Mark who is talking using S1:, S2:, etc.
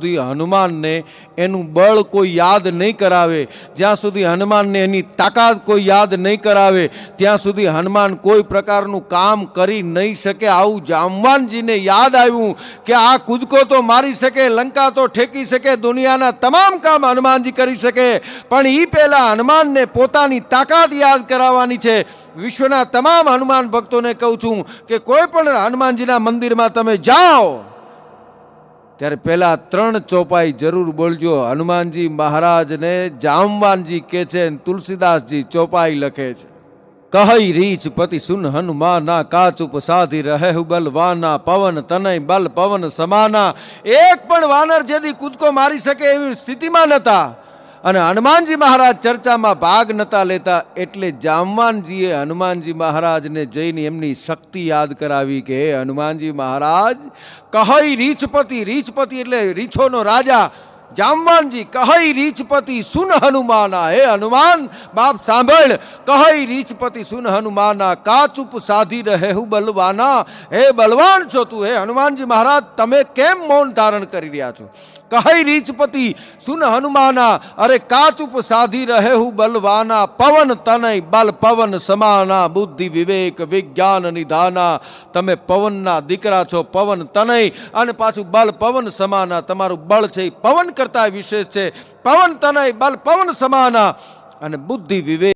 S1: સુધી હનુમાનને એનું બળ કોઈ યાદ નહીં કરાવે, જ્યાં સુધી હનુમાનને એની તાકાત કોઈ યાદ નહીં કરાવે, ત્યાં સુધી હનુમાન કોઈ પ્રકારનું કામ કરી નહીં શકે. આવું જામવાનજીને યાદ આવ્યું કે આ કૂદકો તો મારી શકે, લંકા તો ઠેકી શકે, દુનિયાના તમામ કામ હનુમાનજી કરી શકે. પણ એ પહેલાં હનુમાનને પોતાની તાકાત યાદ કરાવવાની છે. વિશ્વના તમામ હનુમાન ભક્તોને કહું છું કે કોઈ પણ હનુમાનજીના મંદિરમાં તમે જાઓ ત્યારે પહેલાં ત્રણ ચોપાઈ જરૂર બોલજો. હનુમાનજી મહારાજને જામવાનજી કે છે તુલસીદાસજી ચોપાઈ લખે છે. કહી રીચ પતિ સુન હનુમાના કાચુપ સાધી રહે બલવાના પવન તનય બલ પવન સમાના. એક પણ વાનર જેથી કૂદકો મારી શકે એવી સ્થિતિમાં નહોતા અને હનુમાનજી મહારાજ ચર્ચામાં ભાગ નતા લેતા એટલે જામવાનજીએ હનુમાનજી મહારાજને જઈને એમની શક્તિ યાદ કરાવી કે હનુમાનજી મહારાજ, કહઈ રીછપતિ રીછપતિ એટલે રીછોનો રાજા જામવાનજી કહઈ રીછપતિ સુન હનુમાના, હે હનુમાન, બાપ સાંભળ કહઈ રીછપતિ સુન હનુમાના, કાચુપ સાધી રહે હું બલવાના, હે બલવાન છો તું, હે હનુમાનજી મહારાજ, તમે કેમ મૌન ધારણ કરી રહ્યા છો? કહઈ રીછપતિ સુન હનુમાના, અરે કાચુપ સાધી રહે હું બલવાના, પવન તનય, બલ પવન સમાના, બુદ્ધિ વિવેક, વિજ્ઞાન નિધાના, તમે પવનના દીકરા છો, પવન તનય, અને પાછું બલ પવન સમાના, તમારું બળ છે પવન કરતા વિશેષ છે. પવન તનય બલ પવન સમાના અને બુદ્ધિ વિવેક